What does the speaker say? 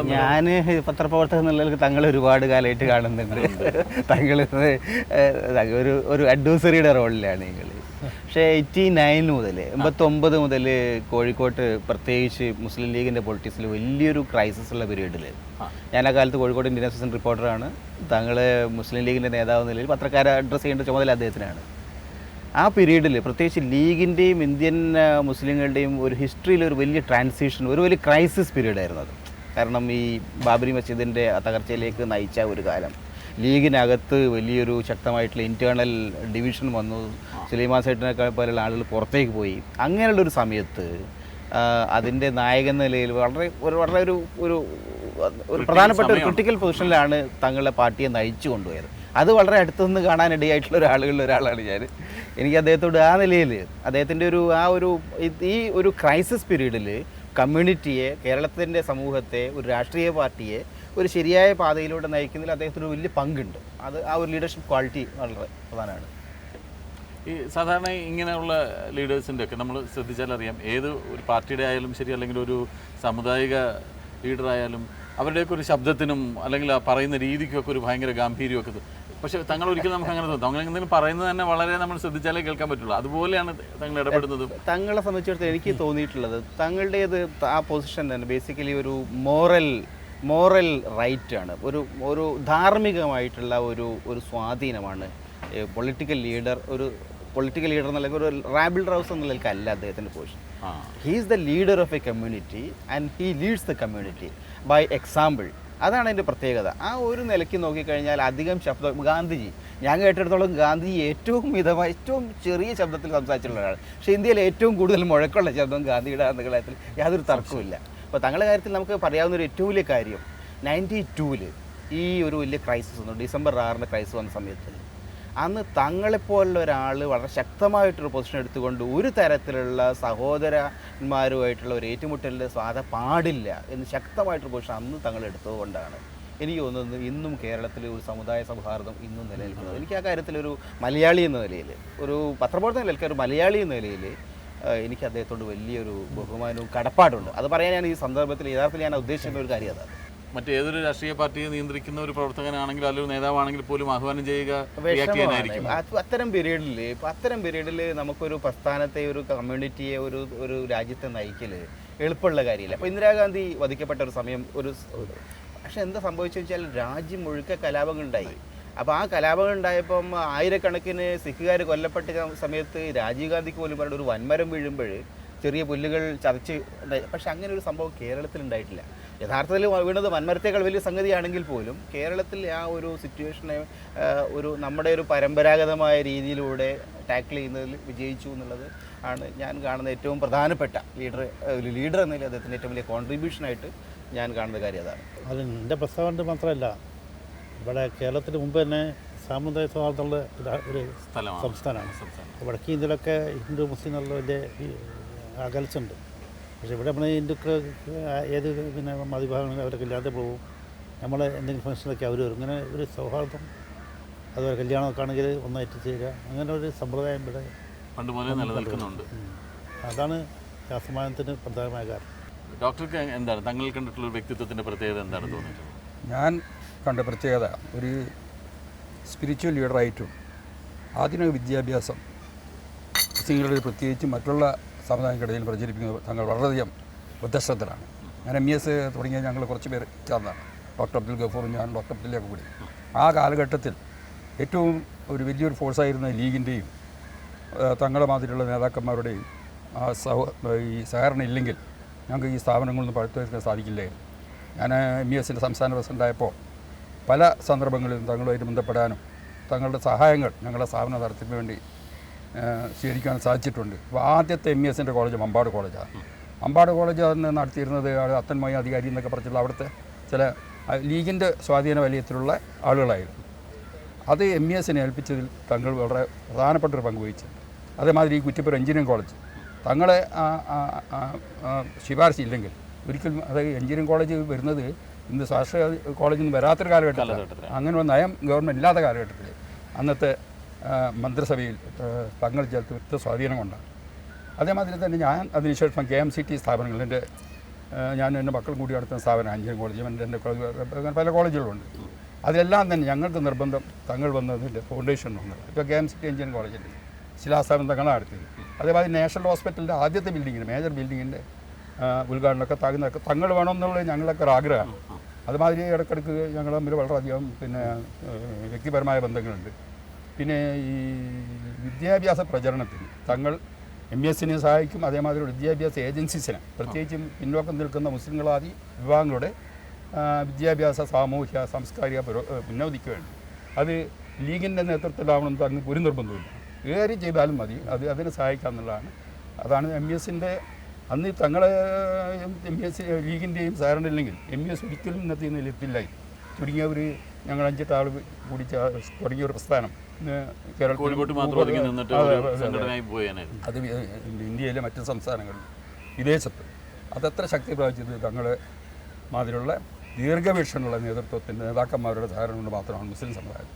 എന്നുള്ള ഞാൻ പത്രപ്രവർത്തകൻ നിലയിൽ തങ്ങൾ ഒരുപാട് കാലമായിട്ട് കാണുന്നുണ്ട്. തങ്ങൾ ഒരു ഒരു അഡ്വൈസറിയുടെ റോളിലാണ് നിങ്ങൾ പക്ഷേ എയ്റ്റി നയൻ മുതൽ എൺപത്തൊമ്പത് മുതൽ കോഴിക്കോട്ട് പ്രത്യേകിച്ച് മുസ്ലിം ലീഗിന്റെ പൊളിറ്റിക്സിൽ വലിയൊരു ക്രൈസിസ് ഉള്ള പീരീഡിൽ ഞാൻ ആ കാലത്ത് കോഴിക്കോട് ഇന്ത്യൻ അസിസ്റ്റന്റ് റിപ്പോർട്ടറാണ് താങ്കൾ മുസ്ലിം ലീഗിന്റെ നേതാവ് നിലയിൽ പത്രക്കാരെ അഡ്രസ്സ് ചെയ്യേണ്ട ചുമതല അദ്ദേഹത്തിനാണ്. ആ പീരീഡിൽ പ്രത്യേകിച്ച് ലീഗിന്റെയും ഇന്ത്യൻ മുസ്ലിങ്ങളുടെയും ഒരു ഹിസ്റ്ററിയിൽ ഒരു വലിയ ട്രാൻസിഷൻ ഒരു വലിയ ക്രൈസിസ് പീരീഡായിരുന്നു അത്. കാരണം ഈ ബാബരി മസ്ജിദിന്റെ തകർച്ചയിലേക്ക് നയിച്ച ഒരു കാലം. ലീഗിനകത്ത് വലിയൊരു ശക്തമായിട്ടുള്ള ഇന്റേർണൽ ഡിവിഷൻ വന്നു. സുലൈമാൻ സൈറ്റിനൊക്കെ പോലെയുള്ള ആളുകൾ പുറത്തേക്ക് പോയി. അങ്ങനെയുള്ള ഒരു സമയത്ത് അതിന്റെ നായകൻ നിലയിൽ വളരെ ഒരു വളരെ ഒരു ഒരു ഒരു പ്രധാനപ്പെട്ട ഒരു ക്രിട്ടിക്കൽ പൊസിഷനിലാണ് തങ്ങളുടെ പാർട്ടിയെ നയിച്ചു കൊണ്ടുപോയത്. അത് വളരെ അടുത്തുനിന്ന് കാണാനിടയായിട്ടുള്ള ഒരാളുകളിൽ ഒരാളാണ് ഞാൻ. എനിക്ക് അദ്ദേഹത്തോട് ആ നിലയിൽ അദ്ദേഹത്തിന്റെ ഒരു ആ ഒരു ഈ ഒരു ക്രൈസിസ് പീരീഡിൽ കമ്മ്യൂണിറ്റിയെ കേരളത്തിന്റെ സമൂഹത്തെ ഒരു രാഷ്ട്രീയ പാർട്ടിയെ ഒരു ശരിയായ പാതയിലൂടെ നയിക്കുന്നതിൽ അദ്ദേഹത്തിന് വലിയ പങ്കുണ്ട്. അത് ആ ഒരു ലീഡർഷിപ്പ് ക്വാളിറ്റി വളരെ പ്രധാനമാണ്. ഈ സാധാരണ ഇങ്ങനെയുള്ള ലീഡേഴ്സിന്റെ ഒക്കെ നമ്മൾ ശ്രദ്ധിച്ചാൽ അറിയാം ഏത് ഒരു പാർട്ടിയുടെ ആയാലും ശരി അല്ലെങ്കിൽ ഒരു സാമുദായിക ലീഡറായാലും അവരുടെയൊക്കെ ഒരു ശബ്ദത്തിനും അല്ലെങ്കിൽ പറയുന്ന രീതിക്കൊക്കെ ഒരു ഭയങ്കര ഗാംഭീര്യമൊക്കെ പക്ഷെ തങ്ങൾ ഒരിക്കലും നമുക്ക് അങ്ങനെ തോന്നും. അങ്ങനെ എന്തെങ്കിലും പറയുന്നത് തന്നെ വളരെ നമ്മൾ ശ്രദ്ധിച്ചാലേ കേൾക്കാൻ പറ്റുള്ളൂ. അതുപോലെയാണ് തങ്ങൾ ഇടപെടുന്നത്. തങ്ങളെ സംബന്ധിച്ചിടത്തോളം എനിക്ക് തോന്നിയിട്ടുള്ളത് തങ്ങളുടേത് ആ പൊസിഷൻ തന്നെ ബേസിക്കലി ഒരു മോറൽ മോറൽ റൈറ്റ് ആണ്. ഒരു ഒരു ധാർമ്മികമായിട്ടുള്ള ഒരു ഒരു സ്വാധീനമാണ്. പൊളിറ്റിക്കൽ ലീഡർ ഒരു പൊളിറ്റിക്കൽ ലീഡർ എന്നുള്ള ഒരു റാബിൾ റൗസ് എന്ന നിലയ്ക്കല്ല അദ്ദേഹത്തിന്റെ പൊസിഷൻ ആ. He is the leader of a community and he leads the community by example അതാണ് അതിന്റെ പ്രത്യേകത. ആ ഒരു നിലയ്ക്ക് നോക്കിക്കഴിഞ്ഞാൽ അധികം ശബ്ദം ഗാന്ധിജി. ഞാൻ കേട്ടിടത്തോളം ഗാന്ധിജി ഏറ്റവും മിതമായ ഏറ്റവും ചെറിയ ശബ്ദത്തിൽ സംസാരിച്ചിട്ടുള്ള ഒരാൾ പക്ഷേ ഇന്ത്യയിൽ ഏറ്റവും കൂടുതൽ മുഴക്കമുള്ള ശബ്ദം ഗാന്ധിയുടെ എന്ന കാര്യത്തിൽ യാതൊരു തർക്കവുമില്ല. അപ്പോൾ തങ്ങളുടെ കാര്യത്തിൽ നമുക്ക് പറയാവുന്ന ഒരു ഏറ്റവും വലിയ കാര്യം നയന്റി ടൂവിൽ ഈ ഒരു വലിയ ക്രൈസിസ് വന്നു. ഡിസംബർ ആറിന്റെ ക്രൈസിസ് വന്ന സമയത്ത് അന്ന് തങ്ങളെപ്പോലുള്ള ഒരാൾ വളരെ ശക്തമായിട്ടൊരു പൊസിഷൻ എടുത്തുകൊണ്ട് ഒരു തരത്തിലുള്ള സഹോദരന്മാരുമായിട്ടുള്ള ഒരു ഏറ്റുമുട്ടലിൽ സ്വാത പാടില്ല എന്ന് ശക്തമായിട്ടൊരു പൊസിഷൻ അന്ന് തങ്ങൾ എടുത്തതുകൊണ്ടാണ് എനിക്ക് തോന്നുന്നത് ഇന്നും കേരളത്തിൽ ഒരു സമുദായ സൗഹാർദ്ദം ഇന്നും നിലനിൽക്കുന്നത്. എനിക്ക് ആ കാര്യത്തിൽ ഒരു മലയാളി എന്ന നിലയിൽ ഒരു പത്രപ്രവർത്തന നിലയ്ക്ക് ഒരു മലയാളി എന്ന നിലയിൽ എനിക്ക് അദ്ദേഹത്തോട് വലിയൊരു ബഹുമാനവും കടപ്പാടുണ്ട്. അത് പറയാൻ ഞാൻ ഈ സന്ദർഭത്തിൽ യഥാർത്ഥത്തിൽ ഞാൻ ഉദ്ദേശിക്കുന്ന ഒരു കാര്യം അതാണ്. മറ്റേതൊരു രാഷ്ട്രീയ പാർട്ടിയെ നിയന്ത്രിക്കുന്ന ഒരു പ്രവർത്തകനാണെങ്കിൽ അല്ലെങ്കിൽ ഒരു നേതാവാണെങ്കിൽ പോലും ആഹ്വാനം ചെയ്യുക ചെയ്യാനായിരിക്കും അത്തരം പീരീഡിൽ ഇപ്പം അത്തരം പീരീഡിൽ നമുക്കൊരു പ്രസ്ഥാനത്തെ ഒരു കമ്മ്യൂണിറ്റിയെ ഒരു ഒരു രാജ്യത്തെ നയിക്കൽ എളുപ്പമുള്ള കാര്യമില്ല. അപ്പോൾ ഇന്ദിരാഗാന്ധി വധിക്കപ്പെട്ട ഒരു സമയം ഒരു പക്ഷെ എന്താ സംഭവിച്ചു വെച്ചാൽ രാജ്യം മുഴുക്ക കലാപങ്ങൾ ഉണ്ടായി അപ്പോൾ ആ കലാപങ്ങൾ ഉണ്ടായപ്പം ആയിരക്കണക്കിന് സിഖുകാർ കൊല്ലപ്പെട്ട സമയത്ത് രാജീവ് ഗാന്ധിക്ക് പോലും പറഞ്ഞ ഒരു വൻമരം വീഴുമ്പോൾ ചെറിയ പുല്ലുകൾ ചതച്ച് ഉണ്ടായി. പക്ഷെ അങ്ങനെ ഒരു സംഭവം കേരളത്തിൽ ഉണ്ടായിട്ടില്ല. യഥാർത്ഥത്തിൽ വീണത് വൻമരത്തേക്കാൾ വലിയ സംഗതിയാണെങ്കിൽ പോലും കേരളത്തിൽ ആ ഒരു സിറ്റുവേഷനെ ഒരു നമ്മുടെ ഒരു പരമ്പരാഗതമായ രീതിയിലൂടെ ടാക്കിൾ ചെയ്യുന്നതിൽ വിജയിച്ചു എന്നുള്ളത് ആണ് ഞാൻ കാണുന്ന ഏറ്റവും പ്രധാനപ്പെട്ട ലീഡർ ഒരു ലീഡർ എന്നതിൽ അദ്ദേഹത്തിന്റെ ഏറ്റവും വലിയ കോൺട്രിബ്യൂഷനായിട്ട് ഞാൻ കാണുന്ന കാര്യം അതാണ്. അത് എന്റെ പ്രസ്താവന മാത്രമല്ല ഇവിടെ കേരളത്തിന് മുമ്പ് തന്നെ സാമുദായ സൗഹാർദ്ദമുള്ള ഒരു- സംസ്ഥാനമാണ്. സംസ്ഥാനം. വടക്കേ ഇന്ത്യയിലൊക്കെ ഹിന്ദു മുസ്ലിം എന്നുള്ള വലിയ അകൽച്ചുണ്ട് പക്ഷേ ഇവിടെ നമ്മൾ ഹിന്ദുക്കൾ ഏത് പിന്നെ മതവിഭാഗങ്ങൾ അവരൊക്കെ ഇല്ലാതെ പോകും. നമ്മൾ എന്തെങ്കിലും ഫംഗ്ഷനൊക്കെ അവർ വരും. ഇങ്ങനെ ഒരു സൗഹാർദ്ദം അതുപോലെ കല്യാണമൊക്കെ ആണെങ്കിൽ ഒന്നായിട്ട് ചെയ്യുക അങ്ങനെ ഒരു സമ്പ്രദായം ഇവിടെ പണ്ട് മുതലേ നിലനിൽക്കുന്നുണ്ട്. അതാണ് രാസമാനത്തിന് പ്രധാനമായ കാരണം. ഡോക്ടർക്ക് എന്താണ്? തങ്ങൾ കണ്ടിട്ടുള്ള വ്യക്തിത്വത്തിന്റെ വ്യക്തിത്വത്തിന്റെ പ്രത്യേകത എന്താണ് തോന്നിയിട്ടുള്ളത് ഞാൻ കണ്ട പ്രത്യേകത ഒരു സ്പിരിച്വൽ ലീഡറായിട്ടും ആധുനിക വിദ്യാഭ്യാസം മുസ്ലിങ്ങളുടെ പ്രത്യേകിച്ച് മറ്റുള്ള സമുദായങ്ങൾക്കിടയിൽ പ്രചരിപ്പിക്കുന്നത് തങ്ങൾ വളരെയധികം ബുദ്ധശ്രദ്ധരാണ് ഞാൻ എം എസ് തുടങ്ങിയ ഞങ്ങൾ കുറച്ച് പേർ ചേർന്നതാണ് ഡോക്ടർ അബ്ദുൽ ഗഫൂറും ഞാൻ ഡോക്ടർ അബ്ദുല്ലൊക്കെ കൂടി. ആ കാലഘട്ടത്തിൽ ഏറ്റവും ഒരു വലിയൊരു ഫോഴ്സായിരുന്ന ലീഗിന്റെയും തങ്ങളുടെ മാതിരിയുള്ള നേതാക്കന്മാരുടെയും സഹ ഈ സഹകരണം ഇല്ലെങ്കിൽ ഞങ്ങൾക്ക് ഈ സ്ഥാപനങ്ങളൊന്നും പഴുത്തുവരുത്താൻ സാധിക്കില്ലായിരുന്നു. ഞാൻ എം ഇ എസിന്റെ സംസ്ഥാന പ്രസിഡന്റായപ്പോൾ പല സന്ദർഭങ്ങളിലും തങ്ങളുമായിട്ട് ബന്ധപ്പെടാനും തങ്ങളുടെ സഹായങ്ങൾ ഞങ്ങളുടെ സ്ഥാപന തരത്തിന് വേണ്ടി സ്വീകരിക്കാൻ സാധിച്ചിട്ടുണ്ട്. അപ്പോൾ ആദ്യത്തെ എം ഇ എസിന്റെ കോളേജ് അമ്പാട് കോളേജാണ്. അമ്പാട് കോളേജ് അന്ന് നടത്തിയിരുന്നത് അത്തൻ അത്തന്മയ അധികാരി എന്നൊക്കെ പറഞ്ഞിട്ടുള്ള അവിടുത്തെ ചില ലീഗിന്റെ സ്വാധീന വലയത്തിലുള്ള ആളുകളായിരുന്നു. അത് എം ഇ എസിനെ ഏൽപ്പിച്ചതിൽ തങ്ങൾ വളരെ പ്രധാനപ്പെട്ട ഒരു പങ്ക് വഹിച്ചിട്ടുണ്ട് അതേമാതിരി ഈ കുറ്റിപ്പുറം എഞ്ചിനീയറിംഗ് കോളേജ്. തങ്ങളെ ശുപാർശ ഇല്ലെങ്കിൽ ഒരിക്കലും അത് എഞ്ചിനീയറിംഗ് കോളേജ് വരുന്നത് ഇന്ന് സ്വാശ്രയ കോളേജിൽ നിന്ന് വരാത്തൊരു കാലഘട്ടത്തിൽ. അങ്ങനെ ഒരു നയം ഗവൺമെന്റ് ഇല്ലാത്ത കാലഘട്ടത്തിൽ അന്നത്തെ മന്ത്രിസഭയിൽ ആ, ചേർത്ത് സ്വാധീനം കൊണ്ടാണ്. അതേമാതിരി തന്നെ ഞാൻ അതിനുശേഷം കെ എം സി ടി സ്ഥാപനങ്ങൾ എന്റെ ഞാൻ എന്റെ മക്കളും കൂടി നടത്തുന്ന സ്ഥാപനം അഞ്ചിനും കോളേജ് എന്റെ എന്റെ കോളേജ് പല കോളേജുകളുണ്ട്. അതിലെല്ലാം തന്നെ ഞങ്ങൾക്ക് നിർബന്ധം തങ്ങൾ വന്നതിന്റെ ഫൗണ്ടേഷൻ വന്നത് ഇപ്പോൾ K M C T engineering കോളേജിന്റെ ശിലാസ്ഥാപനം തങ്ങളാണ് നടത്തിയത് അതേമാതിരി നാഷണൽ ഹോസ്പിറ്റലിന്റെ ആദ്യത്തെ ബിൽഡിങ്ങിന് മേജർ ബിൽഡിങ്ങിന്റെ ഉദ്ഘാടനമൊക്കെ താങ്ങുന്നതൊക്കെ തങ്ങൾ വേണമെന്നുള്ളത് ഞങ്ങളൊക്കെ ഒരു ആഗ്രഹമാണ്. അതുമാതിരി ഇടയ്ക്കിടയ്ക്ക് ഞങ്ങൾ തമ്മിൽ വളരെയധികം പിന്നെ വ്യക്തിപരമായ ബന്ധങ്ങളുണ്ട്. പിന്നെ ഈ വിദ്യാഭ്യാസ പ്രചരണത്തിന് തങ്ങൾ എം എസ് എസിനെ സഹായിക്കും അതേമാതിരി വിദ്യാഭ്യാസ ഏജൻസീസിനെ പ്രത്യേകിച്ചും പിന്നോക്കം നിൽക്കുന്ന മുസ്ലിങ്ങളാദി വിഭാഗങ്ങളുടെ വിദ്യാഭ്യാസ സാമൂഹ്യ സാംസ്കാരിക പുരോ വേണ്ടി. അത് ലീഗിന്റെ നേതൃത്വത്തിലാവണമെന്ന് പറഞ്ഞ് ഒരു നിർബന്ധമില്ല ഏറി ചെയ്താലും മതി. അത് അതിനെ സഹായിക്കാമെന്നുള്ളതാണ് അതാണ് എം എസ് എസിന്റെ അന്ന് തങ്ങളെ എം എസ് ലീഗിന്റെയും സഹകരണമില്ലെങ്കിൽ എം ബി എസ് ഒരിക്കലും ഇന്നത്തെ നിലയിൽ നിലത്തില്ലായി ചുരുങ്ങിയ ഒരു ഞങ്ങൾ അഞ്ചെട്ട് ആൾ കൂടി തുടങ്ങിയ ഒരു പ്രസ്ഥാനം. കോഴിക്കോട്ട് മാത്രം ഒതുങ്ങി നിന്നിട്ട്. സംഘടനയായി പോയേനായിരുന്നു. അത് ഇന്ത്യയിലെ മറ്റ് സംസ്ഥാനങ്ങളിൽ വിദേശത്ത്. അതെത്ര ശക്തി പ്രാപിച്ചത് തങ്ങളെ മാതിരിയുള്ള ദീർഘവീക്ഷണമുള്ള നേതൃത്വത്തിന്റെ നേതാക്കന്മാരുടെ ധാരണ കൊണ്ട് മാത്രമാണ് മുസ്ലിം സമുദായം.